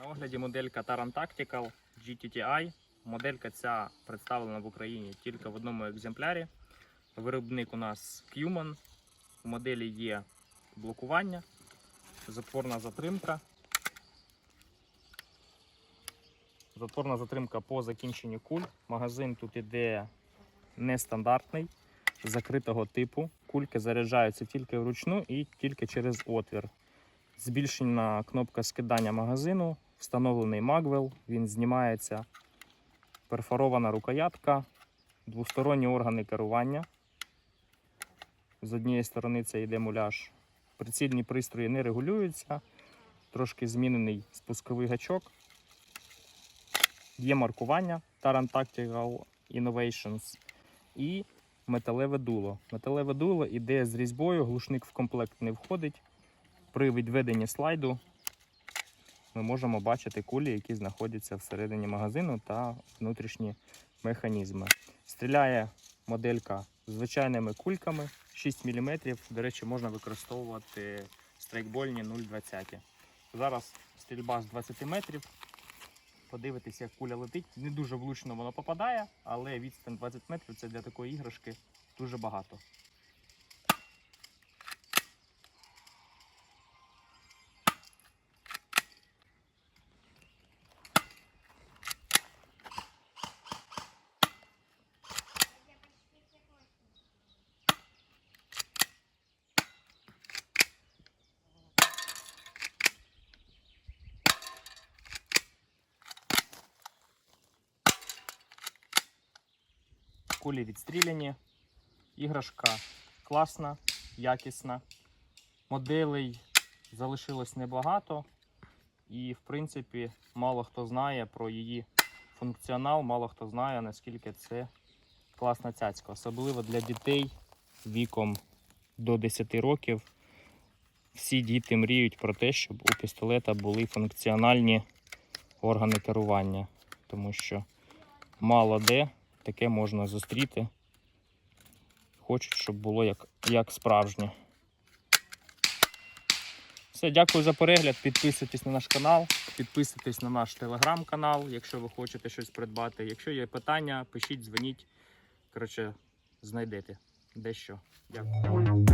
На огляді моделька Taran Tactical GTTI. Моделька ця представлена в Україні тільки в одному екземплярі. Виробник у нас Cuman. У моделі є блокування, затворна затримка. Затворна затримка по закінченню куль. Магазин тут іде нестандартний, закритого типу. Кульки заряджаються тільки вручну і тільки через отвір. Збільшена кнопка скидання магазину, встановлений магвел, він знімається, перфорована рукоятка, двосторонні органи керування. З однієї сторони це йде муляж. Прицільні пристрої не регулюються, трошки змінений спусковий гачок. Є маркування Taran Tactical Innovations і металеве дуло. Металеве дуло іде з різьбою, глушник в комплект не входить. При відведенні слайду ми можемо бачити кулі, які знаходяться всередині магазину та внутрішні механізми. Стріляє моделька звичайними кульками 6 мм. До речі, можна використовувати страйкбольні 0,20. Зараз стрільба з 20 метрів. Подивитися, як куля летить. Не дуже влучно воно попадає, але відстань 20 метрів це для такої іграшки дуже багато. Кулі відстріляні. Іграшка класна, якісна. Моделей залишилось небагато. І, в принципі, мало хто знає про її функціонал, мало хто знає, наскільки це класна цяцька. Особливо для дітей віком до 10 років. Всі діти мріють про те, щоб у пістолета були функціональні органи керування, тому що мало де таке можна зустріти. Хочуть, щоб було як, як справжнє. Все, дякую за перегляд. Підписуйтесь на наш канал, підписуйтесь на наш телеграм-канал, якщо ви хочете щось придбати. Якщо є питання, пишіть, дзвоніть. Коротше, знайдете дещо. Дякую.